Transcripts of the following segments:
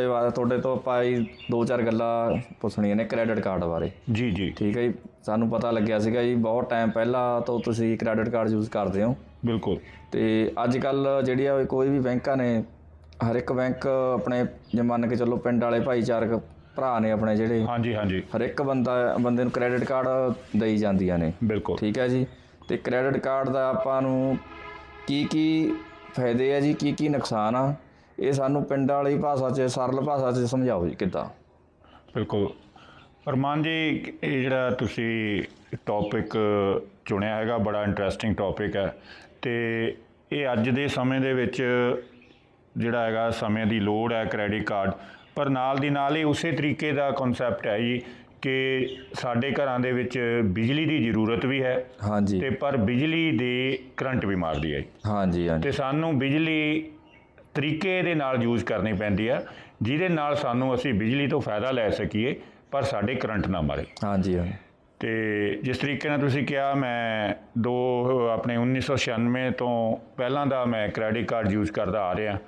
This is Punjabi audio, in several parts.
ਤੁਹਾਡੇ ਬਾਰੇ ਤੁਹਾਡੇ ਤੋਂ ਆਪਾਂ ਜੀ ਦੋ ਚਾਰ ਗੱਲਾਂ ਪੁੱਛਣੀਆਂ ਨੇ ਕ੍ਰੈਡਿਟ ਕਾਰਡ ਬਾਰੇ। ਜੀ ਜੀ। ਠੀਕ ਹੈ ਜੀ? ਸਾਨੂੰ ਪਤਾ ਲੱਗਿਆ ਸੀਗਾ ਜੀ ਬਹੁਤ ਟਾਈਮ ਪਹਿਲਾਂ ਤੋਂ ਤੁਸੀਂ ਕ੍ਰੈਡਿਟ ਕਾਰਡ ਯੂਜ਼ ਕਰਦੇ ਹੋ। ਬਿਲਕੁਲ। ਤੇ ਅੱਜ ਕੱਲ ਜਿਹੜੀ ਆ ਕੋਈ ਵੀ ਬੈਂਕਾਂ ਨੇ ਹਰ ਇੱਕ ਬੈਂਕ ਆਪਣੇ ਜੇ ਮੰਨ ਕੇ ਚੱਲੋ ਪਿੰਡ ਵਾਲੇ ਭਾਈਚਾਰਕ ਭਰਾ ਨੇ ਆਪਣੇ ਜਿਹੜੇ ਹਾਂਜੀ ਹਾਂਜੀ। ਹਰ ਇੱਕ ਬੰਦਾ ਬੰਦੇ ਨੂੰ ਕ੍ਰੈਡਿਟ ਕਾਰਡ ਦੇਈ ਜਾਂਦੀਆਂ ਨੇ। ਬਿਲਕੁਲ। ਠੀਕ ਹੈ ਜੀ? ਤੇ ਕ੍ਰੈਡਿਟ ਕਾਰਡ ਦਾ ਆਪਾਂ ਨੂੰ ਕੀ ਕੀ ਫਾਇਦੇ ਆ ਜੀ ਕੀ ਕੀ ਨੁਕਸਾਨ ਆ? ਇਹ ਸਾਨੂੰ ਪਿੰਡਾਂ ਵਾਲੀ ਭਾਸ਼ਾ 'ਚ ਸਰਲ ਭਾਸ਼ਾ 'ਚ ਸਮਝਾਓ ਜੀ ਕਿੱਦਾਂ? ਬਿਲਕੁਲ। ਅਰਮਾਨ ਜੀ ਇਹ ਜਿਹੜਾ ਤੁਸੀਂ ਟੌਪਿਕ ਚੁਣਿਆ ਹੈਗਾ ਬੜਾ ਇੰਟਰਸਟਿੰਗ ਟੌਪਿਕ ਹੈ। ਤੇ ਇਹ ਅੱਜ ਦੇ ਸਮੇਂ ਦੇ ਵਿੱਚ ਜਿਹੜਾ ਹੈਗਾ ਸਮੇਂ ਦੀ ਲੋੜ ਹੈ ਕ੍ਰੈਡਿਟ ਕਾਰਡ ਪਰ ਨਾਲ ਦੀ ਨਾਲ ਹੀ ਉਸੇ ਤਰੀਕੇ ਦਾ ਕਨਸੈਪਟ ਹੈ ਜੀ ਕਿ ਸਾਡੇ ਘਰਾਂ ਦੇ ਵਿੱਚ ਬਿਜਲੀ ਦੀ ਜ਼ਰੂਰਤ ਵੀ ਹੈ ਹਾਂਜੀ। ਤੇ ਪਰ ਬਿਜਲੀ ਦੇ ਕਰੰਟ ਵੀ ਮਾਰਦੀ ਹੈ। ਹਾਂਜੀ ਹਾਂਜੀ। ਤੇ ਸਾਨੂੰ ਬਿਜਲੀ ਤਰੀਕੇ ਦੇ ਨਾਲ ਯੂਜ਼ ਕਰਨੀ ਪੈਂਦੀ ਆ ਜਿਹਦੇ ਨਾਲ ਸਾਨੂੰ ਅਸੀਂ ਬਿਜਲੀ ਤੋਂ ਫਾਇਦਾ ਲੈ ਸਕੀਏ ਪਰ ਸਾਡੇ ਕਰੰਟ ਨਾ ਮਾਰੇ। ਹਾਂਜੀ ਹਾਂਜੀ। ਤੇ ਜਿਸ ਤਰੀਕੇ ਨਾਲ ਤੁਸੀਂ ਕਿਹਾ ਮੈਂ ਦੋ ਆਪਣੇ 1996 ਤੋਂ ਪਹਿਲਾਂ ਦਾ ਮੈਂ ਕ੍ਰੈਡਿਟ ਕਾਰਡ ਯੂਜ਼ ਕਰਦਾ ਆ ਰਿਹਾ।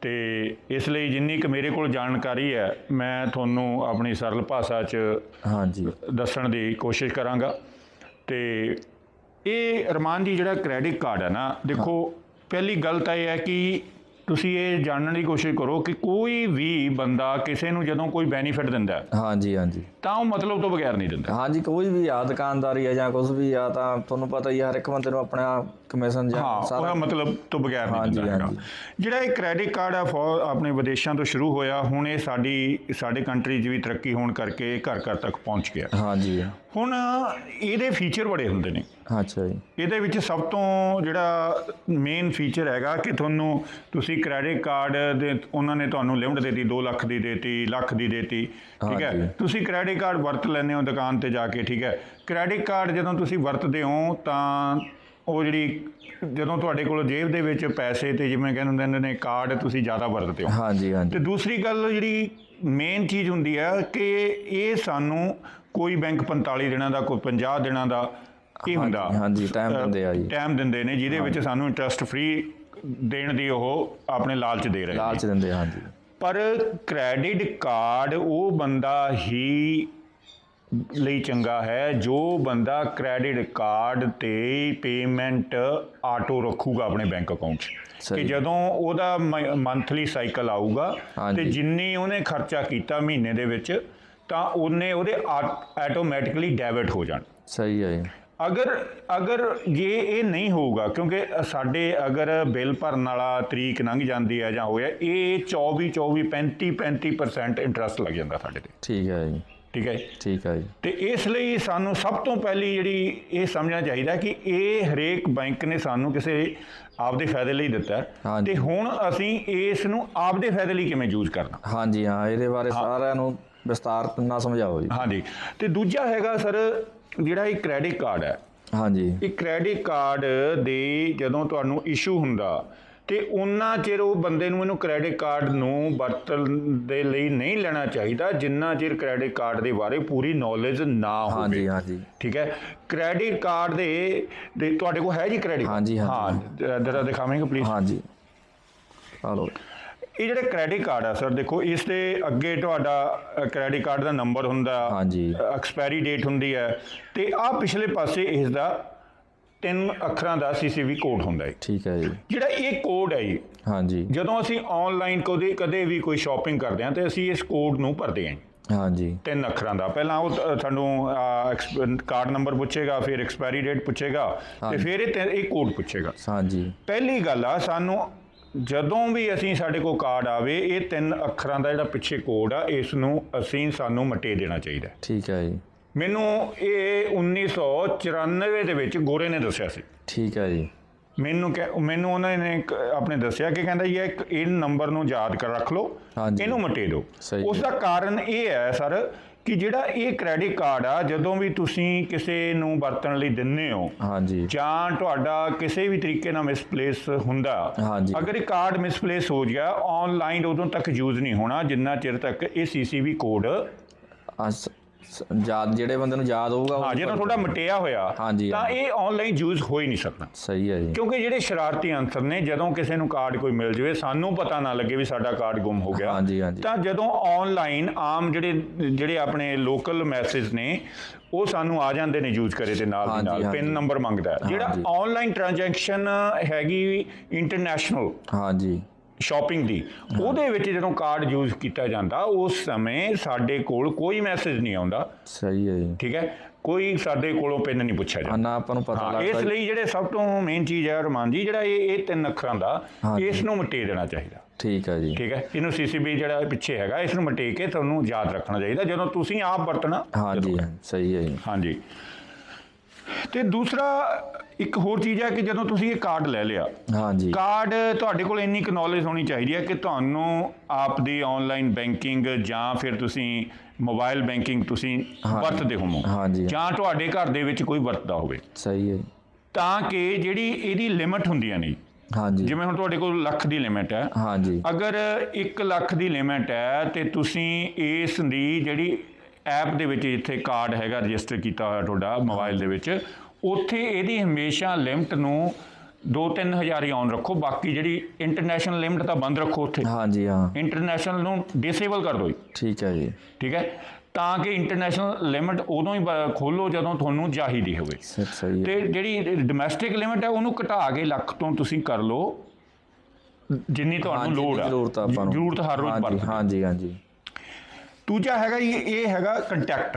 ਤੇ ਇਸ ਲਈ ਜਿੰਨੀ ਕੁ ਮੇਰੇ ਕੋਲ ਜਾਣਕਾਰੀ ਹੈ ਮੈਂ ਤੁਹਾਨੂੰ ਆਪਣੀ ਸਰਲ ਭਾਸ਼ਾ 'ਚ ਹਾਂਜੀ। ਦੱਸਣ ਦੀ ਕੋਸ਼ਿਸ਼ ਕਰਾਂਗਾ। ਤੇ ਇਹ ਅਰਮਾਨ ਜੀ ਜਿਹੜਾ ਕ੍ਰੈਡਿਟ ਕਾਰਡ ਹੈ ਨਾ ਦੇਖੋ ਪਹਿਲੀ ਗੱਲ ਤਾਂ ਇਹ ਹੈ ਕਿ ਤੁਸੀਂ ਇਹ ਜਾਣਨ ਦੀ ਕੋਸ਼ਿਸ਼ ਕਰੋ ਕਿ ਕੋਈ ਵੀ ਬੰਦਾ ਕਿਸੇ ਨੂੰ ਜਦੋਂ ਕੋਈ ਬੈਨੀਫਿਟ ਦਿੰਦਾ ਹੈ, ਹਾਂਜੀ ਹਾਂਜੀ। ਤਾਂ ਉਹ ਮਤਲਬ ਤੋਂ ਬਗੈਰ ਨਹੀਂ ਦਿੰਦਾ। ਹਾਂਜੀ ਕੋਈ ਵੀ ਆ ਦੁਕਾਨਦਾਰੀ ਆ ਜਾਂ ਕੁਝ ਵੀ ਆ ਤਾਂ ਤੁਹਾਨੂੰ ਪਤਾ ਹੀ ਆ ਹਰ ਇੱਕ ਬੰਦੇ ਨੂੰ ਆਪਣਾ ਕਮਿਸ਼ਨ ਜਾਂ ਹਾਂ ਉਹਦਾ ਸਾਰਾ ਮਤਲਬ ਤੋਂ ਬਗੈਰ ਨਹੀਂ ਦਿੰਦਾ ਹੈਗਾ। ਹਾਂਜੀ। ਜਿਹੜਾ ਇਹ ਕ੍ਰੈਡਿਟ ਕਾਰਡ ਆ ਆਪਣੇ ਵਿਦੇਸ਼ਾਂ ਤੋਂ ਸ਼ੁਰੂ ਹੋਇਆ ਹੁਣ ਇਹ ਸਾਡੀ ਸਾਡੇ ਕੰਟਰੀ 'ਚ ਵੀ ਤਰੱਕੀ ਹੋਣ ਕਰਕੇ ਘਰ ਘਰ ਤੱਕ ਪਹੁੰਚ ਗਿਆ। ਹਾਂਜੀ। ਹੁਣ ਇਹਦੇ ਫੀਚਰ ਬੜੇ ਹੁੰਦੇ ਨੇ। ਅੱਛਾ ਜੀ। ਇਹਦੇ ਵਿੱਚ ਸਭ ਤੋਂ ਜਿਹੜਾ ਮੇਨ ਫੀਚਰ ਹੈਗਾ ਕਿ ਤੁਹਾਨੂੰ ਤੁਸੀਂ ਕ੍ਰੈਡਿਟ ਕਾਰਡ ਦੇ ਉਹਨਾਂ ਨੇ ਤੁਹਾਨੂੰ ਲਿਮਟ ਦੇਤੀ 2 ਲੱਖ ਦੀ ਦੇਤੀ ਲੱਖ ਦੀ ਦੇਤੀ ਠੀਕ। ਹੈ? ਤੁਸੀਂ ਕ੍ਰੈਡਿਟ ਕਾਰਡ ਵਰਤ ਲੈਂਦੇ ਹੋ ਦੁਕਾਨ ਤੇ ਜਾ ਕੇ ਠੀਕ ਹੈ? ਕ੍ਰੈਡਿਟ ਕਾਰਡ ਜਦੋਂ ਤੁਸੀਂ ਵਰਤਦੇ ਹੋ ਤਾਂ ਉਹ ਜਿਹੜੀ ਜਦੋਂ ਤੁਹਾਡੇ ਕੋਲ ਜੇਬ ਦੇ ਵਿੱਚ ਪੈਸੇ ਤੇ ਜਿਵੇਂ ਕਹਿੰਦੇ ਹੁੰਦੇ ਨੇ ਕਾਰਡ ਤੁਸੀਂ ਜ਼ਿਆਦਾ ਵਰਤਦੇ ਹੋ। ਹਾਂਜੀ ਹਾਂਜੀ। ਤੇ ਦੂਸਰੀ ਗੱਲ ਜਿਹੜੀ ਮੇਨ ਚੀਜ਼ ਹੁੰਦੀ ਹੈ ਕਿ ਇਹ ਸਾਨੂੰ ਕੋਈ ਬੈਂਕ 45 ਦਿਨਾਂ ਦਾ ਕੋਈ 50 ਦਿਨਾਂ ਦਾ ਇਹ ਹੁੰਦਾ ਹਾਂਜੀ, ਅ, ਦਿੰਦੇ ਆ ਜੀ। ਟਾਈਮ ਦਿੰਦੇ ਨੇ ਜਿਹਦੇ ਵਿੱਚ ਸਾਨੂੰ ਇੰਟਰਸਟ ਫ੍ਰੀ ਦੇਣ ਦੀ ਉਹ ਆਪਣੇ ਲਾਲਚ ਦੇ ਰਹੇ ਲਾਲਚ ਦਿੰਦੇ ਹਾਂਜੀ ਪਰ ਕ੍ਰੈਡਿਟ ਕਾਰਡ ਉਹ ਬੰਦਾ ਹੀ ਲਈ ਚੰਗਾ ਹੈ ਜੋ ਬੰਦਾ ਕ੍ਰੈਡਿਟ ਕਾਰਡ ਤੇ ਪੇਮੈਂਟ ਆਟੋ ਰੱਖੂਗਾ ਆਪਣੇ ਬੈਂਕ ਅਕਾਊਂਟ 'ਚ ਕਿ। ਜਦੋਂ ਉਹਦਾ ਮੰਥਲੀ ਸਾਈਕਲ ਆਊਗਾ। ਤੇ ਜਿੰਨੀ ਉਹਨੇ ਖਰਚਾ ਕੀਤਾ ਮਹੀਨੇ ਦੇ ਵਿੱਚ ਤਾਂ ਉਹਨੇ ਉਹਦੇ ਆਟੋਮੈਟਿਕਲੀ ਡੈਬਿਟ ਹੋ ਜਾਣ। ਸਹੀ ਹੈ ਜੀ। ਅਗਰ ਅਗਰ ਜੇ ਇਹ ਨਹੀਂ ਹੋਊਗਾ ਕਿਉਂਕਿ ਸਾਡੇ ਅਗਰ ਬਿੱਲ ਭਰਨ ਵਾਲਾ ਤਰੀਕ ਲੰਘ ਜਾਂਦੀ ਹੈ ਜਾਂ ਹੋਇਆ ਇਹ 24 24 35 35% ਇੰਟਰਸਟ ਲੱਗ ਜਾਂਦਾ ਸਾਡੇ ਤੇ। ਠੀਕ ਹੈ ਜੀ। ਠੀਕ ਹੈ ਠੀਕ ਹੈ ਜੀ। ਤੇ ਇਸ ਲਈ ਸਾਨੂੰ ਸਭ ਤੋਂ ਪਹਿਲੀ ਜਿਹੜੀ ਇਹ ਸਮਝਣਾ ਚਾਹੀਦਾ ਕਿ ਇਹ ਹਰੇਕ ਬੈਂਕ ਨੇ ਸਾਨੂੰ ਕਿਸੇ ਆਪਦੇ ਫਾਇਦੇ ਲਈ ਦਿੱਤਾ। ਤੇ ਹੁਣ ਅਸੀਂ ਇਸ ਨੂੰ ਆਪਦੇ ਫਾਇਦੇ ਲਈ ਕਿਵੇਂ ਯੂਜ਼ ਕਰਨਾ? ਹਾਂਜੀ ਹਾਂ ਇਹਦੇ ਬਾਰੇ ਸਾਰਿਆਂ ਨੂੰ ਵਿਸਤਾਰ ਨਾਲ ਸਮਝਾਓ ਜੀ। ਹਾਂਜੀ। ਤੇ ਦੂਜਾ ਹੈਗਾ ਸਰ ਜਿਹੜਾ ਇਹ ਕ੍ਰੈਡਿਟ ਕਾਰਡ ਹੈ। ਹਾਂਜੀ। ਇਹ ਕ੍ਰੈਡਿਟ ਕਾਰਡ ਦੇ ਜਦੋਂ ਤੁਹਾਨੂੰ ਇਸ਼ੂ ਹੁੰਦਾ ਤੇ ਉਹਨਾਂ ਚਿਰ ਉਹ ਬੰਦੇ ਨੂੰ ਇਹਨੂੰ ਕ੍ਰੈਡਿਟ ਕਾਰਡ ਨੂੰ ਵਰਤਣ ਦੇ ਲਈ ਨਹੀਂ ਲੈਣਾ ਚਾਹੀਦਾ ਜਿੰਨਾ ਚਿਰ ਕ੍ਰੈਡਿਟ ਕਾਰਡ ਦੇ ਬਾਰੇ ਪੂਰੀ ਨੌਲੇਜ ਨਾ ਹੋਵੇ। ਹਾਂਜੀ ਹਾਂਜੀ। ਠੀਕ ਹੈ? ਕ੍ਰੈਡਿਟ ਕਾਰਡ ਦੇ ਤੁਹਾਡੇ ਕੋਲ ਹੈ ਜੀ ਕ੍ਰੈਡਿਟ ਹਾਂਜੀ, ਹਾਂਜੀ। ਹਾਂ ਜਰਾ ਦਿਖਾਵੇਂਗੇ ਪਲੀਜ਼ ਹਾਂਜੀ। ਹਲੋ ਇਹ ਜਿਹੜੇ ਕ੍ਰੈਡਿਟ ਕਾਰਡ ਆ ਸਰ ਦੇਖੋ ਇਸ ਦੇ ਅੱਗੇ ਤੁਹਾਡਾ ਕ੍ਰੈਡਿਟ ਕਾਰਡ ਦਾ ਨੰਬਰ ਹੁੰਦਾ ਹਾਂਜੀ। ਐਕਸਪਾਇਰੀ ਡੇਟ ਹੁੰਦੀ ਹੈ ਤੇ ਆ ਪਿਛਲੇ ਪਾਸੇ ਇਸ ਦਾ ਤਿੰਨ ਅੱਖਰਾਂ ਦਾ ਸੀਸੀਵੀ ਕੋਡ ਹੁੰਦਾ ਹੈ। ਠੀਕ ਹੈ ਜੀ। ਜਿਹੜਾ ਇਹ ਕੋਡ ਹੈ ਜੀ ਹਾਂਜੀ। ਜਦੋਂ ਅਸੀਂ ਆਨਲਾਈਨ ਕਦੇ ਕਦੇ ਵੀ ਕੋਈ ਸ਼ਾਪਿੰਗ ਕਰਦੇ ਹਾਂ ਤੇ ਅਸੀਂ ਇਸ ਕੋਡ ਨੂੰ ਭਰਦੇ ਹਾਂ ਹਾਂਜੀ। ਤਿੰਨ ਅੱਖਰਾਂ ਦਾ। ਪਹਿਲਾਂ ਉਹ ਤੁਹਾਨੂੰ ਕਾਰਡ ਨੰਬਰ ਪੁੱਛੇਗਾ ਫਿਰ ਐਕਸਪਾਇਰੀ ਡੇਟ ਪੁੱਛੇਗਾ ਤੇ। ਫਿਰ ਇਹ ਕੋਡ ਪੁੱਛੇਗਾ। ਹਾਂਜੀ। ਪਹਿਲੀ ਗੱਲ ਆ ਸਾਨੂੰ ਜਦੋਂ ਵੀ ਅਸੀਂ ਸਾਡੇ ਕੋਲ ਕਾਰਡ ਆਵੇ ਇਹ ਤਿੰਨ ਅੱਖਰਾਂ ਦਾ ਜਿਹੜਾ ਪਿੱਛੇ ਕੋਡ ਆ ਇਸ ਨੂੰ ਅਸੀਂ ਸਾਨੂੰ ਮਟੇ ਦੇਣਾ ਚਾਹੀਦਾ। ਠੀਕ ਹੈ ਜੀ। ਮੈਨੂੰ ਇਹ 1994 ਦੇ ਵਿੱਚ ਗੋਰੇ ਨੇ ਦੱਸਿਆ ਸੀ। ਠੀਕ ਹੈ ਜੀ। ਮੈਨੂੰ ਮੈਨੂੰ ਉਹਨਾਂ ਨੇ ਆਪਣੇ ਦੱਸਿਆ ਕਿ ਕਹਿੰਦਾ ਇਹ ਇੱਕ ਇਹ ਨੰਬਰ ਨੂੰ ਯਾਦ ਕਰ ਰੱਖ ਲਓ। ਇਹਨੂੰ ਮਟੇ ਦਿਓ। ਉਸ ਦਾ ਕਾਰਨ ਇਹ ਹੈ ਸਰ ਕਿ ਜਿਹੜਾ ਇਹ ਕ੍ਰੈਡਿਟ ਕਾਰਡ ਆ ਜਦੋਂ ਵੀ ਤੁਸੀਂ ਕਿਸੇ ਨੂੰ ਵਰਤਣ ਲਈ ਦਿੰਦੇ ਹੋ ਹਾਂਜੀ ਜਾਂ ਤੁਹਾਡਾ ਕਿਸੇ ਵੀ ਤਰੀਕੇ ਨਾਲ ਮਿਸਪਲੇਸ ਹੁੰਦਾ ਹਾਂਜੀ। ਅਗਰ ਇਹ ਕਾਰਡ ਮਿਸਪਲੇਸ ਹੋ ਗਿਆ ਆਨਲਾਈਨ ਉਦੋਂ ਤੱਕ ਯੂਜ਼ ਨਹੀਂ ਹੋਣਾ ਜਿੰਨਾ ਚਿਰ ਤੱਕ ਇਹ ਸੀਸੀਵੀ ਕੋਡ ਯਾਦ ਜਿਹੜੇ ਬੰਦੇ ਨੂੰ ਯਾਦ ਹੋਊਗਾ ਉਹ ਹਾਂ ਜਦੋਂ ਤੁਹਾਡਾ ਮਟਿਆ ਹੋਇਆ ਹਾਂਜੀ, ਤਾਂ ਇਹ ਆਨਲਾਈਨ ਯੂਜ਼ ਹੋ ਹੀ ਨਹੀਂ ਸਕਦਾ। ਸਹੀ ਹੈ ਜੀ। ਕਿਉਂਕਿ ਜਿਹੜੇ ਸ਼ਰਾਰਤੀ ਅੰਸਰ ਨੇ ਜਦੋਂ ਕਿਸੇ ਨੂੰ ਕਾਰਡ ਕੋਈ ਮਿਲ ਜਾਵੇ ਸਾਨੂੰ ਪਤਾ ਨਾ ਲੱਗੇ ਵੀ ਸਾਡਾ ਕਾਰਡ ਗੁੰਮ ਹੋ ਗਿਆ। ਹਾਂਜੀ, ਹਾਂਜੀ। ਤਾਂ ਜਦੋਂ ਆਨਲਾਈਨ ਆਮ ਜਿਹੜੇ ਜਿਹੜੇ ਆਪਣੇ ਲੋਕਲ ਮੈਸੇਜ ਨੇ ਉਹ ਸਾਨੂੰ ਆ ਜਾਂਦੇ ਨੇ ਯੂਜ਼ ਕਰੇ ਤੇ ਨਾਲ ਦੀ ਹਾਂਜੀ, ਨਾਲ ਪਿਨ ਹਾਂਜੀ। ਨੰਬਰ ਮੰਗਦਾ ਹੈ। ਜਿਹੜਾ ਹਾਂਜੀ। ਆਨਲਾਈਨ ਟ੍ਰਾਂਜੈਕਸ਼ਨ ਹੈਗੀ ਇੰਟਰਨੈਸ਼ਨਲ ਹਾਂਜੀ। ਸ਼ਾਪਿੰਗ ਦੀ। ਉਹਦੇ ਵਿੱਚ ਜਦੋਂ ਕਾਰਡ ਯੂਜ਼ ਕੀਤਾ ਜਾਂਦਾ ਉਸ ਸਮੇਂ ਸਾਡੇ ਕੋਲ ਕੋਈ ਮੈਸੇਜ ਨਹੀਂ ਆਉਂਦਾ। ਸਹੀ ਹੈ ਜੀ। ਠੀਕ ਹੈ? ਕੋਈ ਸਾਡੇ ਕੋਲੋਂ ਪਿਨ ਨਹੀਂ ਪੁੱਛਿਆ ਜਾਂਦਾ। ਨਾ ਆਪਾਂ ਨੂੰ ਪਤਾ ਹਾਂ ਇਸ ਲੱਗਦਾ ਲਈ ਜਿਹੜੇ ਸਭ ਤੋਂ ਮੇਨ ਚੀਜ਼ ਹੈ ਰਮਾਨ ਜੀ ਜਿਹੜਾ ਇਹ ਇਹ ਤਿੰਨ ਅੱਖਰਾਂ ਦਾ। ਇਸ ਨੂੰ ਮਟੇ ਦੇਣਾ ਚਾਹੀਦਾ। ਠੀਕ ਹੈ ਜੀ। ਠੀਕ ਹੈ? ਇਹਨੂੰ ਸੀਸੀਬੀ ਜਿਹੜਾ ਪਿੱਛੇ ਹੈਗਾ ਇਸ ਨੂੰ ਮਟੇ ਕੇ ਤੁਹਾਨੂੰ ਯਾਦ ਰੱਖਣਾ ਚਾਹੀਦਾ। ਜਦੋਂ ਤੁਸੀਂ ਆਪ ਵਰਤਣਾ ਹਾਂਜੀ ਸਹੀ ਹੈ ਜੀ। ਹਾਂਜੀ। ਤੇ ਦੂਸਰਾ ਇੱਕ ਹੋਰ ਚੀਜ਼ ਹੈ ਕਿ ਜਦੋਂ ਤੁਸੀਂ ਇਹ ਕਾਰਡ ਲੈ ਲਿਆ ਹਾਂਜੀ। ਕਾਰਡ ਤੁਹਾਡੇ ਕੋਲ ਇੰਨੀ ਕੁ ਨੌਲੇਜ ਹੋਣੀ ਚਾਹੀਦੀ ਹੈ ਕਿ ਤੁਹਾਨੂੰ ਆਪ ਦੀ ਆਨਲਾਈਨ ਬੈਂਕਿੰਗ ਜਾਂ ਫਿਰ ਤੁਸੀਂ ਮੋਬਾਈਲ ਬੈਂਕਿੰਗ ਤੁਸੀਂ ਵਰਤਦੇ ਹੋਵੋ ਹਾਂਜੀ। ਜਾਂ ਤੁਹਾਡੇ ਘਰ ਦੇ ਵਿੱਚ ਕੋਈ ਵਰਤਦਾ ਹੋਵੇ। ਸਹੀ ਹੈ। ਤਾਂ ਕਿ ਜਿਹੜੀ ਇਹਦੀ ਲਿਮਟ ਹੁੰਦੀਆਂ ਨੇ ਹਾਂਜੀ। ਜਿਵੇਂ ਹੁਣ ਤੁਹਾਡੇ ਕੋਲ ਲੱਖ ਦੀ ਲਿਮਟ ਹੈ। ਹਾਂਜੀ। ਅਗਰ 1 ਲੱਖ ਦੀ ਲਿਮਟ ਹੈ ਤੇ ਤੁਸੀਂ ਇਸ ਦੀ ਜਿਹੜੀ ਐਪ ਦੇ ਵਿੱਚ ਜਿੱਥੇ ਕਾਰਡ ਹੈਗਾ ਰਜਿਸਟਰ ਕੀਤਾ ਹੋਇਆ ਤੁਹਾਡਾ ਮੋਬਾਈਲ ਦੇ ਵਿੱਚ। ਉੱਥੇ ਇਹਦੀ ਹਮੇਸ਼ਾ ਲਿਮਟ ਨੂੰ 2-3000 ਹੀ ਆਨ ਰੱਖੋ ਬਾਕੀ ਜਿਹੜੀ ਇੰਟਰਨੈਸ਼ਨਲ ਲਿਮਟ ਤਾਂ ਬੰਦ ਰੱਖੋ ਉੱਥੇ। ਹਾਂਜੀ ਹਾਂ। ਇੰਟਰਨੈਸ਼ਨਲ ਨੂੰ ਡਿਸੇਬਲ ਕਰ ਦਿਓ ਠੀਕ ਹੈ ਜੀ। ਠੀਕ ਹੈ? ਤਾਂ ਕਿ ਇੰਟਰਨੈਸ਼ਨਲ ਲਿਮਟ ਉਦੋਂ ਹੀ ਖੋਲੋ ਜਦੋਂ ਤੁਹਾਨੂੰ ਚਾਹੀਦੀ ਹੋਵੇ। ਤੇ ਜਿਹੜੀ ਡੋਮੈਸਟਿਕ ਲਿਮਟ ਹੈ ਉਹਨੂੰ ਘਟਾ ਕੇ ਲੱਖ ਤੋਂ ਤੁਸੀਂ ਕਰ ਲਓ। ਜਿੰਨੀ ਤੁਹਾਨੂੰ ਲੋੜ ਆ। ਜ਼ਰੂਰਤ ਆ ਆਪਾਂ ਨੂੰ। ਜ਼ਰੂਰਤ ਹਰ ਰੋਜ਼ ਹਾਂਜੀ ਵਰਤਦੇ ਹਾਂਜੀ ਹਾਂਜੀ। ਦੂਜਾ ਹੈਗਾ ਇਹ ਹੈਗਾ ਕੰਟੈਕਟ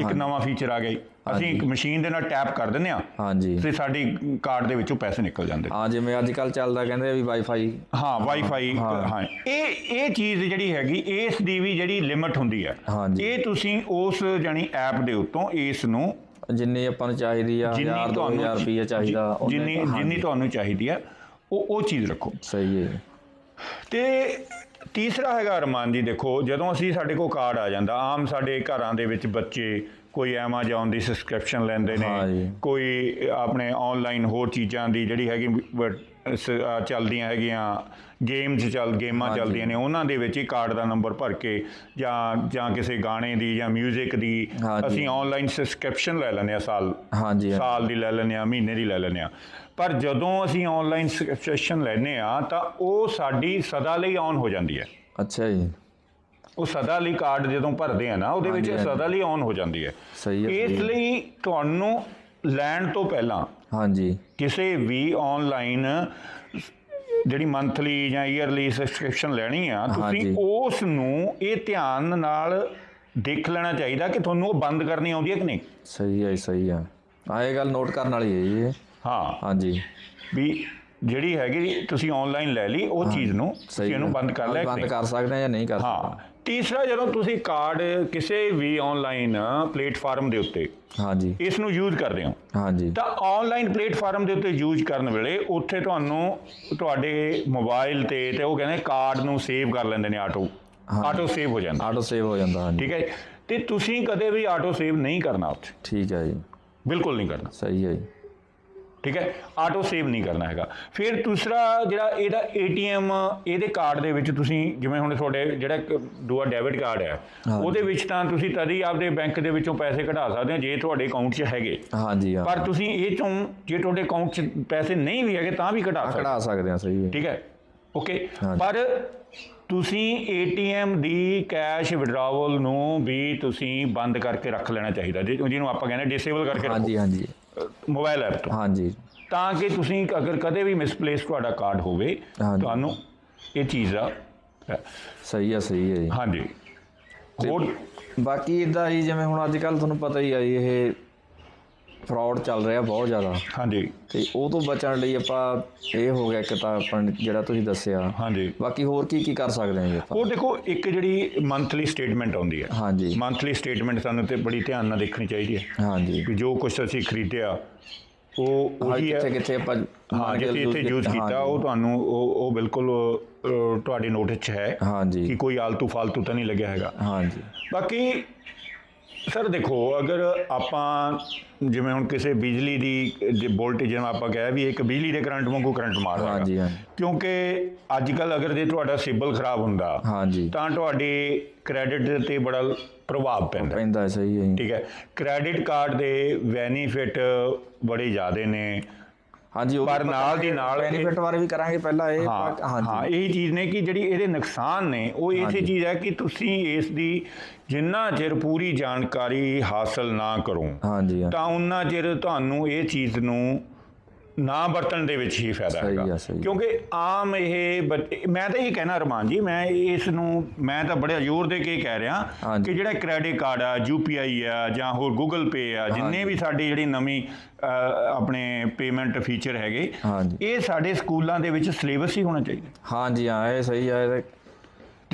ਇੱਕ ਨਵਾਂ ਫੀਚਰ ਆ ਗਿਆ ਅਸੀਂ ਇੱਕ ਮਸ਼ੀਨ ਦੇ ਨਾਲ ਟੈਪ ਕਰ ਦਿੰਦੇ ਆ ਹਾਂਜੀ। ਤੇ ਸਾਡੀ ਕਾਰਡ ਦੇ ਵਿੱਚੋਂ ਪੈਸੇ ਨਿਕਲ ਜਾਂਦੇ। ਹਾਂ ਜਿਵੇਂ ਅੱਜ ਕੱਲ ਚੱਲਦਾ ਕਹਿੰਦੇ ਆ ਵੀ ਵਾਈਫਾਈ ਹਾਂ ਵਾਈਫਾਈ ਹਾਂ। ਇਹ ਇਹ ਚੀਜ਼ ਜਿਹੜੀ ਹੈਗੀ ਇਸ ਦੀ ਵੀ ਜਿਹੜੀ ਲਿਮਟ ਹੁੰਦੀ ਹੈ। ਇਹ ਤੁਸੀਂ ਉਸ ਜਾਨੀ ਐਪ ਦੇ ਉੱਤੋਂ ਇਸ ਨੂੰ ਜਿੰਨੀ ਆਪਾਂ ਨੂੰ ਚਾਹੀਦੀ ਆ ਜਿੰਨੀ 1000 ਤੁਹਾਨੂੰ 2000 ਰੁਪਏ ਚਾਹੀਦਾ ਜਿੰਨੀ ਜਿੰਨੀ ਤੁਹਾਨੂੰ ਚਾਹੀਦੀ ਹੈ ਉਹ ਉਹ ਚੀਜ਼ ਰੱਖੋ। ਸਹੀ ਹੈ। ਤੇ ਤੀਸਰਾ ਹੈਗਾ ਅਰਮਾਨ ਜੀ ਦੇਖੋ ਜਦੋਂ ਅਸੀਂ ਸਾਡੇ ਕੋਲ ਕਾਰਡ ਆ ਜਾਂਦਾ ਆਮ ਸਾਡੇ ਘਰਾਂ ਦੇ ਵਿੱਚ ਬੱਚੇ ਕੋਈ ਐਮਾਜ਼ੋਨ ਦੀ ਸਬਸਕ੍ਰਿਪਸ਼ਨ ਲੈਂਦੇ। ਨੇ ਕੋਈ ਆਪਣੇ ਆਨਲਾਈਨ ਹੋਰ ਚੀਜ਼ਾਂ ਦੀ ਜਿਹੜੀ ਹੈਗੀ ਚੱਲਦੀਆਂ ਹੈਗੀਆਂ ਗੇਮਸ ਚੱਲ ਗੇਮਾਂ। ਚੱਲਦੀਆਂ ਨੇ ਉਹਨਾਂ ਦੇ ਵਿੱਚ ਹੀ ਕਾਰਡ ਦਾ ਨੰਬਰ ਭਰ ਕੇ ਜਾਂ ਜਾਂ ਕਿਸੇ ਗਾਣੇ ਦੀ ਜਾਂ 뮤직 ਦੀ। ਅਸੀਂ ਆਨਲਾਈਨ ਸਬਸਕ੍ਰਿਪਸ਼ਨ ਲੈ ਲੈਂਦੇ ਆ ਸਾਲ ਹਾਂਜੀ ਸਾਲ ਦੀ ਲੈ ਲੈਂਦੇ ਆ ਮਹੀਨੇ ਦੀ ਲੈ ਲੈਂਦੇ ਆ ਪਰ ਜਦੋਂ ਅਸੀਂ ਆਨਲਾਈਨ ਸਬਸਕ੍ਰਿਪਸ਼ਨ ਲੈਂਦੇ ਆ ਤਾਂ ਉਹ ਸਾਡੀ ਸਦਾ ਲਈ ਆਨ ਹੋ ਜਾਂਦੀ ਹੈ ਅੱਛਾ ਜੀ ਉਹ ਸਦਾ ਲਈ ਕਾਰਡ ਜਦੋਂ ਭਰਦੇ ਆ ਨਾ ਉਹਦੇ ਵਿੱਚ ਸਦਾ ਲਈ ਆਨ ਹੋ ਜਾਂਦੀ ਹੈ ਸਹੀ ਹੈ ਇਸ। ਲਈ ਤੁਹਾਨੂੰ ਲੈਣ ਤੋਂ ਪਹਿਲਾਂ ਹਾਂਜੀ ਕਿਸੇ ਵੀ ਆਨਲਾਈਨ ਜਿਹੜੀ ਮੰਥਲੀ ਜਾਂ ਈਅਰਲੀ ਸਬਸਕ੍ਰਿਪਸ਼ਨ ਲੈਣੀ ਆ ਤੁਸੀਂ। ਉਸ ਨੂੰ ਇਹ ਧਿਆਨ ਨਾਲ ਦੇਖ ਲੈਣਾ ਚਾਹੀਦਾ ਕਿ ਤੁਹਾਨੂੰ ਉਹ ਬੰਦ ਕਰਨੀ ਆਉਂਦੀ ਹੈ ਕਿ ਨਹੀਂ ਸਹੀ ਹੈ ਸਹੀ ਹੈ ਆ ਇਹ ਗੱਲ ਨੋਟ ਕਰਨ ਵਾਲੀ ਹੈ ਜੀ। ਹਾਂ ਹਾਂਜੀ ਵੀ ਜਿਹੜੀ ਹੈਗੀ ਤੁਸੀਂ ਆਨਲਾਈਨ ਲੈ ਲਈ ਉਹ ਚੀਜ਼ ਨੂੰ ਤੁਸੀਂ ਇਹਨੂੰ ਹੈ। ਬੰਦ ਕਰ ਕਿ ਬੰਦ? ਕਰ ਸਕਦੇ ਆ ਜਾਂ ਨਹੀਂ ਕਰ ਹਾਂ ਸਕਦੇ ਤੀਸਰਾ ਜਦੋਂ ਤੁਸੀਂ ਕਾਰਡ ਕਿਸੇ ਵੀ ਆਨਲਾਈਨ ਪਲੇਟਫਾਰਮ ਦੇ ਉੱਤੇ ਹਾਂਜੀ। ਇਸ ਨੂੰ ਯੂਜ਼ ਕਰਦੇ ਹੋ ਹਾਂਜੀ। ਤਾਂ ਆਨਲਾਈਨ ਪਲੇਟਫਾਰਮ ਦੇ ਉੱਤੇ ਯੂਜ਼ ਕਰਨ ਵੇਲੇ ਉੱਥੇ ਤੁਹਾਨੂੰ ਤੁਹਾਡੇ ਮੋਬਾਈਲ ਤੇ ਤੇ ਉਹ ਕਹਿੰਦੇ ਕਾਰਡ ਨੂੰ ਸੇਵ ਕਰ ਲੈਂਦੇ ਨੇ ਆਟੋ ਆਟੋ ਸੇਵ ਹੋ ਜਾਂਦਾ। ਆਟੋ ਸੇਵ ਹੋ ਜਾਂਦਾ ਹਾਂਜੀ। ਠੀਕ ਹੈ? ਤੇ ਤੁਸੀਂ ਕਦੇ ਵੀ ਆਟੋ ਸੇਵ ਨਹੀਂ ਕਰਨਾ ਉੱਥੇ। ਠੀਕ ਹੈ ਜੀ। ਬਿਲਕੁਲ ਨਹੀਂ ਕਰਨਾ। ਸਹੀ ਹੈ ਜੀ। ਠੀਕ ਹੈ? ਆਟੋ ਸੇਵ ਨਹੀਂ ਕਰਨਾ ਹੈਗਾ। ਫਿਰ ਦੂਸਰਾ ਜਿਹੜਾ ਇਹਦਾ ਏਟੀਐਮ ਇਹਦੇ ਕਾਰਡ ਦੇ ਵਿੱਚ ਤੁਸੀਂ ਜਿਵੇਂ ਹੁਣ ਤੁਹਾਡੇ ਜਿਹੜਾ ਦੂਆ ਡੈਬਿਟ ਕਾਰਡ ਹੈ। ਉਹਦੇ ਵਿੱਚ ਤਾਂ ਤੁਸੀਂ ਤਦ ਹੀ ਆਪਦੇ ਬੈਂਕ ਦੇ ਵਿੱਚੋਂ ਪੈਸੇ ਕਢਾ ਸਕਦੇ ਹੋ ਜੇ ਤੁਹਾਡੇ ਅਕਾਊਂਟ 'ਚ ਹੈਗੇ। ਹਾਂਜੀ ਹਾਂ। ਪਰ ਤੁਸੀਂ ਇਹ ਚੋਂ ਜੇ ਤੁਹਾਡੇ ਅਕਾਊਂਟ 'ਚ ਪੈਸੇ ਨਹੀਂ ਵੀ ਹੈਗੇ ਤਾਂ ਵੀ ਕਢਾ ਸਕਦੇ ਹੋ। ਕਢਾ ਸਕਦੇ ਆ ਸਹੀ ਹੈ। ਠੀਕ ਹੈ? ਓਕੇ। ਪਰ ਤੁਸੀਂ ਏਟੀਐਮ ਦੀ ਕੈਸ਼ ਵਿਡਰਾਵਲ ਨੂੰ ਵੀ ਤੁਸੀਂ ਬੰਦ ਕਰਕੇ ਰੱਖ ਲੈਣਾ ਚਾਹੀਦਾ ਜਿਹਨੂੰ ਆਪਾਂ ਕਹਿੰਦੇ ਡਿਸੇਬਲ ਕਰਕੇ ਹਾਂਜੀ ਹਾਂਜੀ। ਮੋਬਾਈਲ ਐਪ ਤੋਂ। ਹਾਂਜੀ। ਤਾਂ ਕਿ ਤੁਸੀਂ ਅਗਰ ਕਦੇ ਵੀ ਮਿਸਪਲੇਸ ਤੁਹਾਡਾ ਕਾਰਡ ਹੋਵੇ। ਤੁਹਾਨੂੰ ਇਹ ਚੀਜ਼ ਦਾ ਸਹੀ ਹੈ ਸਹੀ ਹੈ ਜੀ। ਹਾਂਜੀ। ਹੋਰ? ਬਾਕੀ ਇਦਾਂ ਹੀ ਜਿਵੇਂ ਹੁਣ ਅੱਜ ਕੱਲ ਤੁਹਾਨੂੰ ਪਤਾ ਹੀ ਆ ਜੀ ਇਹ ਫਰਾਡ ਚੱਲ ਰਿਹਾ ਬਹੁਤ ਜ਼ਿਆਦਾ। ਹਾਂਜੀ। ਤੇ ਉਹ ਤੋਂ ਬਚਣ ਲਈ ਆਪਾਂ ਇਹ ਹੋ ਗਿਆ ਕਿ ਤਾਂ ਆਪਾਂ ਜਿਹੜਾ ਤੁਸੀਂ ਦੱਸਿਆ। ਹਾਂਜੀ। ਬਾਕੀ ਹੋਰ ਕੀ ਕੀ ਕਰ ਸਕਦੇ ਹਾਂ ਜੀ ਆਪਾਂ? ਉਹ ਦੇਖੋ ਇੱਕ ਜਿਹੜੀ ਮੰਥਲੀ ਸਟੇਟਮੈਂਟ ਆਉਂਦੀ ਹੈ। ਹਾਂਜੀ। ਮੰਥਲੀ ਸਟੇਟਮੈਂਟ ਸਾਨੂੰ ਤੇ ਬੜੀ ਧਿਆਨ ਨਾਲ ਦੇਖਣੀ ਚਾਹੀਦੀ ਹੈ। ਹਾਂਜੀ। ਕਿ ਜੋ ਕੁਝ ਅਸੀਂ ਖਰੀਦਿਆ ਉਹ ਹਾਂ ਉਹੀ ਹੈ। ਕਿੱਥੇ ਆਪਾਂ ਹਾਂ ਜਿੱਥੇ ਇੱਥੇ ਯੂਜ਼ ਕੀਤਾ ਉਹ ਤੁਹਾਨੂੰ ਉਹ ਉਹ ਬਿਲਕੁਲ ਤੁਹਾਡੇ ਨੋਟਿਸ 'ਚ ਹੈ ਕਿ ਕੋਈ ਆਲਤੂ ਫਾਲਤੂ ਤਾਂ ਨਹੀਂ ਲੱਗਿਆ ਹੈਗਾ। ਹਾਂਜੀ ਬਾਕੀ ਸਰ ਦੇਖੋ ਅਗਰ ਆਪਾਂ ਜਿਵੇਂ ਹੁਣ ਕਿਸੇ ਬਿਜਲੀ ਦੀ ਜੇ ਵੋਲਟੇਜ ਜਿਵੇਂ ਆਪਾਂ ਕਹਿਆ ਵੀ ਇੱਕ ਬਿਜਲੀ ਦੇ ਕਰੰਟ ਵਾਂਗੂ ਕਰੰਟ ਮਾਰਦਾ। ਹਾਂਜੀ, ਹਾਂਜੀ। ਕਿਉਂਕਿ ਅੱਜ ਕੱਲ ਅਗਰ ਜੇ ਤੁਹਾਡਾ ਸਿਬਲ ਖਰਾਬ ਹੁੰਦਾ ਹਾਂਜੀ। ਤਾਂ ਤੁਹਾਡੇ ਕ੍ਰੈਡਿਟ ਤੇ ਬੜਾ ਪ੍ਰਭਾਵ ਪੈਂਦਾ। ਪੈਂਦਾ ਸਹੀ ਹੈ ਠੀਕ ਹੈ। ਕ੍ਰੈਡਿਟ ਕਾਰਡ ਦੇ ਬੈਨੀਫਿਟ ਬੜੇ ਜ਼ਿਆਦੇ ਨੇ। ਹਾਂਜੀ ਉਹ ਪਰ ਨਾਲ ਦੀ ਨਾਲ ਬੈਨੀਫਿਟ ਬਾਰੇ ਵੀ ਕਰਾਂਗੇ ਪਹਿਲਾਂ ਇਹ ਹਾਂ ਆਪਾਂ- ਹਾਂ ਹਾਂਜੀ ਇਹ ਚੀਜ਼ ਨੇ ਕਿ ਜਿਹੜੀ ਇਹਦੇ ਨੁਕਸਾਨ ਨੇ ਉਹ ਇਸੇ ਹਾਂਜੀ। ਚੀਜ਼ ਹੈ ਕਿ ਤੁਸੀਂ ਇਸ ਦੀ ਜਿੰਨਾ ਚਿਰ ਪੂਰੀ ਜਾਣਕਾਰੀ ਹਾਸਲ ਨਾ ਕਰੋ ਹਾਂਜੀ। ਤਾਂ ਉਹਨਾਂ ਚਿਰ ਤੁਹਾਨੂੰ ਇਹ ਚੀਜ਼ ਨੂੰ ਨਾ ਵਰਤਣ ਦੇ ਵਿੱਚ ਹੀ ਫਾਇਦਾ ਹੈਗਾ ਆ, ਆ। ਕਿਉਂਕਿ ਆਮ ਇਹ ਮੈਂ ਤਾਂ ਇਹ ਕਹਿਣਾ ਰਮਾਨ ਜੀ ਮੈਂ ਇਸ ਨੂੰ ਮੈਂ ਤਾਂ ਬੜੇ ਜ਼ੋਰ ਦੇ ਕੇ ਕਹਿ ਰਿਹਾ। ਕਿ ਜਿਹੜਾ ਕ੍ਰੈਡਿਟ ਕਾਰਡ ਆ ਯੂਪੀਆਈ ਆ ਜਾਂ ਹੋਰ ਗੂਗਲ ਪੇ ਆ ਜਿੰਨੇ ਵੀ ਸਾਡੀ ਜਿਹੜੀ ਨਵੀਂ ਆਪਣੇ ਪੇਮੈਂਟ ਫੀਚਰ ਹੈਗੇ। ਇਹ ਸਾਡੇ ਸਕੂਲਾਂ ਦੇ ਵਿੱਚ ਸਿਲੇਬਸ ਹੀ ਹੋਣਾ ਚਾਹੀਦਾ ਹਾਂਜੀ ਹਾਂ ਇਹ ਸਹੀ ਇਹ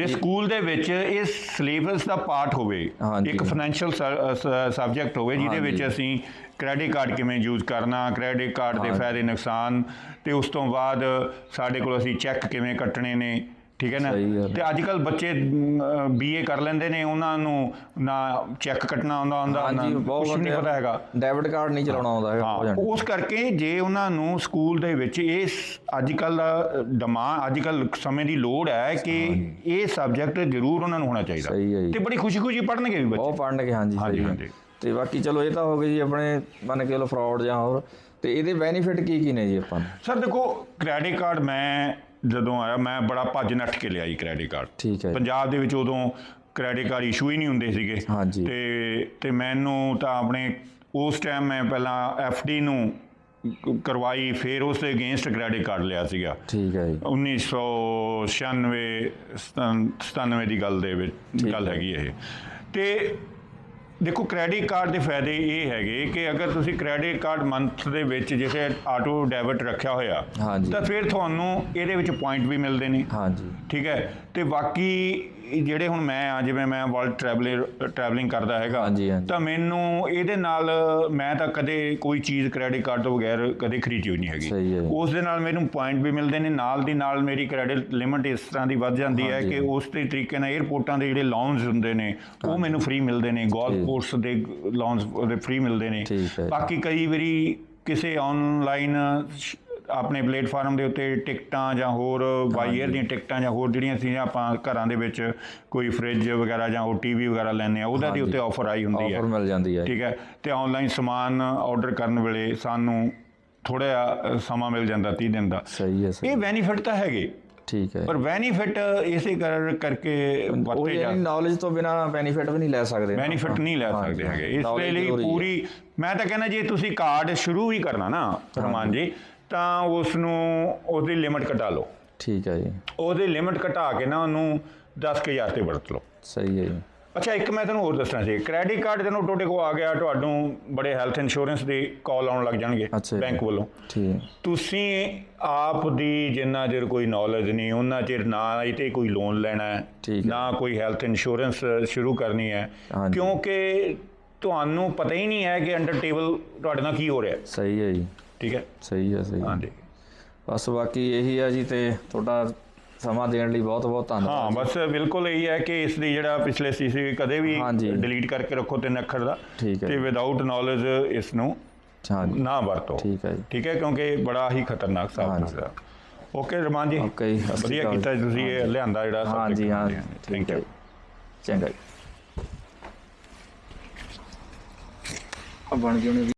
ਤੇ ਸਕੂਲ ਦੇ ਵਿੱਚ ਇਹ ਸਿਲੇਬਸ ਦਾ ਪਾਰਟ ਹੋਵੇ। ਇੱਕ ਫਾਈਨੈਂਸ਼ੀਅਲ ਸਬਜੈਕਟ ਹੋਵੇ ਜਿਹਦੇ ਵਿੱਚ। ਅਸੀਂ ਕ੍ਰੈਡਿਟ ਕਾਰਡ ਕਿਵੇਂ ਯੂਜ਼ ਕਰਨਾ ਕ੍ਰੈਡਿਟ ਕਾਰਡ ਦੇ। ਫਾਇਦੇ ਨੁਕਸਾਨ ਤੇ ਉਸ ਤੋਂ ਬਾਅਦ ਸਾਡੇ ਕੋਲ ਅਸੀਂ ਚੈੱਕ ਕਿਵੇਂ ਕੱਟਣੇ ਨੇ ਠੀਕ ਹੈ ਨਾ। ਤੇ ਅੱਜ ਕੱਲ ਬੱਚੇ ਬੀਏ ਕਰ ਲੈਂਦੇ ਨੇ ਉਹਨਾਂ ਨੂੰ ਨਾ ਚੈੱਕ ਕੱਟਣਾ ਆਉਂਦਾ ਹੁੰਦਾ ਨਾ ਕੁਝ ਨਹੀਂ ਪਤਾ ਹੈਗਾ। ਡੈਬਿਟ ਕਾਰਡ ਨਹੀਂ ਚਲਾਉਣਾ ਆਉਂਦਾ ਹੈਗਾ ਹੋ ਉਸ ਕਰਕੇ ਜੇ ਉਹਨਾਂ ਨੂੰ ਸਕੂਲ ਦੇ ਵਿੱਚ ਇਸ ਅੱਜ ਕੱਲ ਦਾ ਡਿਮਾਂਡ ਅੱਜ ਕੱਲ ਸਮੇਂ ਦੀ ਲੋੜ ਹੈ ਕਿ ਇਹ ਸਬਜੈਕਟ ਜ਼ਰੂਰ ਉਹਨਾਂ ਨੂੰ ਹੋਣਾ ਚਾਹੀਦਾ। ਤੇ ਬੜੀ ਖੁਸ਼ੀ-ਖੁਸ਼ੀ ਪੜ੍ਹਨਗੇ ਵੀ ਬੱਚੇ। ਬਹੁਤ ਪੜਨਗੇ ਹਾਂਜੀ ਹਾਂਜੀ। ਤੇ ਬਾਕੀ ਚਲੋ ਇਹ ਤਾਂ ਹੋ ਗਈ ਜੀ ਆਪਣੇ ਮੰਨ ਕੇ ਲੋ ਫਰਾਡ ਜਾਂ ਹੋਰ। ਤੇ ਇਹਦੇ ਬੈਨੀਫਿਟ ਕੀ ਕੀ ਨੇ ਜੀ ਆਪਾਂ ਸਰ ਦੇਖੋ ਕ੍ਰੈਡਿਟ ਕਾਰਡ ਮੈਂ ਜਦੋਂ ਆਇਆ ਮੈਂ ਬੜਾ ਭੱਜ ਨੱਠ ਕੇ ਲਿਆ ਜੀ ਕ੍ਰੈਡਿਟ ਕਾਰਡ ਠੀਕ ਹੈ। ਪੰਜਾਬ ਦੇ ਵਿੱਚ ਉਦੋਂ ਕ੍ਰੈਡਿਟ ਕਾਰਡ ਇਸ਼ੂ ਹੀ ਨਹੀਂ ਹੁੰਦੇ ਸੀਗੇ। ਹਾਂਜੀ। ਤੇ ਤੇ ਮੈਨੂੰ ਤਾਂ ਆਪਣੇ ਉਸ ਟਾਈਮ ਮੈਂ ਪਹਿਲਾਂ ਡੀ ਨੂੰ ਕਰਵਾਈ ਫਿਰ ਉਸ ਦੇ ਅਗੇਂਸਟ ਕ੍ਰੈਡਿਟ ਕਾਰਡ ਲਿਆ ਸੀਗਾ। ਠੀਕ ਹੈ ਜੀ। 1996 97 ਦੀ ਗੱਲ ਦੇ ਵਿੱਚ ਗੱਲ ਹੈਗੀ ਇਹ। ਤੇ ਦੇਖੋ ਕ੍ਰੈਡਿਟ ਕਾਰਡ ਦੇ ਫਾਇਦੇ ਇਹ ਹੈਗੇ ਕਿ ਅਗਰ ਤੁਸੀਂ ਕ੍ਰੈਡਿਟ ਕਾਰਡ ਮੰਥ ਦੇ ਵਿੱਚ ਜਿਵੇਂ ਆਟੋ ਡੈਬਿਟ ਰੱਖਿਆ ਹੋਇਆ। ਤਾਂ ਫਿਰ ਤੁਹਾਨੂੰ ਇਹਦੇ ਵਿੱਚ ਪੁਆਇੰਟ ਵੀ ਮਿਲਦੇ ਨੇ। ਹਾਂਜੀ। ਠੀਕ ਹੈ? ਤੇ ਬਾਕੀ ਜਿਹੜੇ ਹੁਣ ਮੈਂ ਆ ਜਿਵੇਂ ਮੈਂ ਵਰਲਡ ਟਰੈਵਲਰ ਟਰੈਵਲਿੰਗ ਕਰਦਾ ਹੈਗਾ ਹਾਂਜੀ, ਹਾਂਜੀ। ਤਾਂ ਮੈਨੂੰ ਇਹਦੇ ਨਾਲ ਮੈਂ ਤਾਂ ਕਦੇ ਕੋਈ ਚੀਜ਼ ਕ੍ਰੈਡਿਟ ਕਾਰਡ ਤੋਂ ਬਗੈਰ ਕਦੇ ਖਰੀਦੀ ਹੋਈ ਨਹੀਂ ਹੈਗੀ ਸਹੀ ਹੈ। ਉਸ ਦੇ ਨਾਲ ਮੈਨੂੰ ਪੁਆਇੰਟ ਵੀ ਮਿਲਦੇ ਨੇ ਨਾਲ ਦੀ ਨਾਲ ਮੇਰੀ ਕ੍ਰੈਡਿਟ ਲਿਮਟ ਇਸ ਤਰ੍ਹਾਂ ਦੀ ਵੱਧ ਜਾਂਦੀ ਹੈ ਹਾਂਜੀ। ਕਿ ਉਸ ਦੇ ਤਰੀਕੇ ਨਾਲ 에ਅਰਪੋਰਟਾਂ ਦੇ ਜਿਹੜੇ ਲਾਉਂਜ ਹੁੰਦੇ ਨੇ ਉਹ ਮੈਨੂੰ ਫ੍ਰੀ ਮਿਲਦੇ ਨੇ ਗੋਲਫ। ਕੋਰਸ ਦੇ ਲਾਉਂਜ ਉਹਦੇ ਫ੍ਰੀ ਮਿਲਦੇ ਨੇ ਠੀਕ ਹੈ। ਬਾਕੀ ਕਈ ਵਾਰੀ ਕਿਸੇ ਆਨਲਾਈਨ ਆਪਣੇ ਪਲੇਟਫਾਰਮ ਦੇ ਉੱਤੇ ਟਿਕਟਾਂ ਜਾਂ ਹੋਰ ਬਾਈ 에ਅਰ ਦੀਆਂ ਟਿਕਟਾਂ ਜਾਂ ਹੋਰ ਜਿਹੜੀਆਂ ਸੀ ਆਪਾਂ ਘਰਾਂ ਦੇ ਵਿੱਚ ਕੋਈ ਫ੍ਰਿਜ ਵਗੈਰਾ ਜਾਂ ਉਹ ਟੀਵੀ ਵਗੈਰਾ ਲੈਂਦੇ ਆ ਉਹਦਾ ਦੀ। ਉੱਤੇ ਆਫਰ ਆਈ ਹੁੰਦੀ ਹੈ। ਆਫਰ ਮਿਲ ਜਾਂਦੀ ਹੈ। ਠੀਕ ਹੈ ਤੇ ਆਨਲਾਈਨ ਸਮਾਨ ਆਰਡਰ ਕਰਨ ਵੇਲੇ ਸਾਨੂੰ ਥੋੜਾ ਸਮਾਂ ਮਿਲ ਜਾਂਦਾ 30 ਦਿਨ ਦਾ। ਸਹੀ ਹੈ ਸਹੀ ਇਹ ਬੈਨੀਫਿਟ ਤਾਂ ਹੈਗੇ। ਠੀਕ ਹੈ। ਪਰ ਬੈਨੀਫਿਟ ਇਸੇ ਕਰ ਕਰਕੇ ਵਰਤੇ ਜਾ ਨੌਲੇਜ ਤੋਂ ਬਿਨਾ ਬੈਨੀਫਿਟ ਵੀ ਨਹੀਂ ਲੈ ਸਕਦੇ ਬੈਨੀਫਿਟ। ਨਹੀਂ ਲੈ ਸਕਦੇ ਹੈਗੇ। ਇਸ ਲਈ। ਪੂਰੀ ਮੈਂ ਤਾਂ ਕਹਿੰਦਾ ਜੇ ਤੁਸੀਂ ਕਾਰਡ ਸ਼ੁਰੂ ਵੀ ਕਰਨਾ ਨਾ ਰਮਾਨ ਜੀ ਤਾਂ ਉਸ ਨੂੰ ਉਹਦੀ ਲਿਮਟ ਘਟਾ ਲਓ। ਠੀਕ ਹੈ ਜੀ। ਉਹਦੀ ਲਿਮਟ ਘਟਾ ਕੇ ਨਾ ਉਹਨੂੰ 10000 ਤੇ ਵਰਤ ਲਓ। ਸਹੀ ਹੈ ਜੀ। ਅੱਛਾ ਇੱਕ ਮੈਂ ਤੁਹਾਨੂੰ ਹੋਰ ਦੱਸਣਾ ਸੀ। ਕ੍ਰੈਡਿਟ ਕਾਰਡ ਜਦੋਂ ਤੁਹਾਡੇ ਕੋਲ ਆ ਗਿਆ ਤੁਹਾਨੂੰ ਬੜੇ ਹੈਲਥ ਇੰਸ਼ੋਰੈਂਸ ਦੇ ਕਾਲ ਆਉਣ ਲੱਗ ਜਾਣਗੇ। ਬੈਂਕ ਵੱਲੋਂ। ਠੀਕ। ਤੁਸੀਂ ਆਪ ਦੀ ਜਿੰਨਾ ਚਿਰ ਕੋਈ ਨੌਲੇਜ ਨਹੀਂ ਉਹਨਾਂ ਚਿਰ ਨਾ ਇਹ ਤੇ ਕੋਈ ਲੋਨ ਲੈਣਾ ਹੈ। ਨਾ ਕੋਈ ਹੈਲਥ ਇੰਸ਼ੋਰੈਂਸ ਸ਼ੁਰੂ ਕਰਨੀ ਹੈ। ਕਿਉਂਕਿ ਤੁਹਾਨੂੰ ਪਤਾ ਹੀ ਨਹੀਂ ਹੈ ਕਿ ਅੰਡਰ ਟੇਬਲ ਤੁਹਾਡੇ ਨਾਲ ਕੀ ਹੋ ਰਿਹਾ ਸਹੀ ਹੈ ਜੀ। ਠੀਕ ਹੈ? ਸਹੀ ਹੈ ਸਹੀ ਹੈ। ਹਾਂਜੀ। ਬਸ ਬਾਕੀ ਇਹੀ ਆ ਜੀ ਤੇ ਤੁਹਾਡਾ ਸਮਾਂ ਦੇਣ ਲਈ ਬਹੁਤ ਬਹੁਤ ਧੰਨਵਾਦ ਹਾਂ ਬਸ ਬਿਲਕੁਲ ਇਹੀ ਹੈ ਕਿ ਇਸ ਦੀ ਜਿਹੜਾ ਪਿਛਲੇ ਸੀਸੀ ਕਦੇ ਵੀ। ਡਿਲੀਟ ਕਰਕੇ ਰੱਖੋ ਤਿੰਨ ਅੱਖਰ ਦਾ ਠੀਕ ਹੈ। ਤੇ ਵਿਦਆਊਟ ਨੌਲੇਜ ਇਸ ਨੂੰ ਹਾਂਜੀ। ਨਾ ਵਰਤੋ। ਠੀਕ ਹੈ ਜੀ। ਠੀਕ ਹੈ ਕਿਉਂਕਿ ਬੜਾ ਹੀ ਖਤਰਨਾਕ ਸਾਬਤ ਹਾਂਜੀ। ਹੁੰਦਾ ਓਕੇ ਰਮਾਨ ਜੀ ਓਕੇ ਵਧੀਆ ਕੀਤਾ ਤੁਸੀਂ ਇਹ ਲਿਆਂਦਾ ਜਿਹੜਾ ਹਾਂਜੀ ਹਾਂ ਥੈਂਕ ਹੈ ਯੂ। ਚੰਗਾ ਬਣ ਗਏ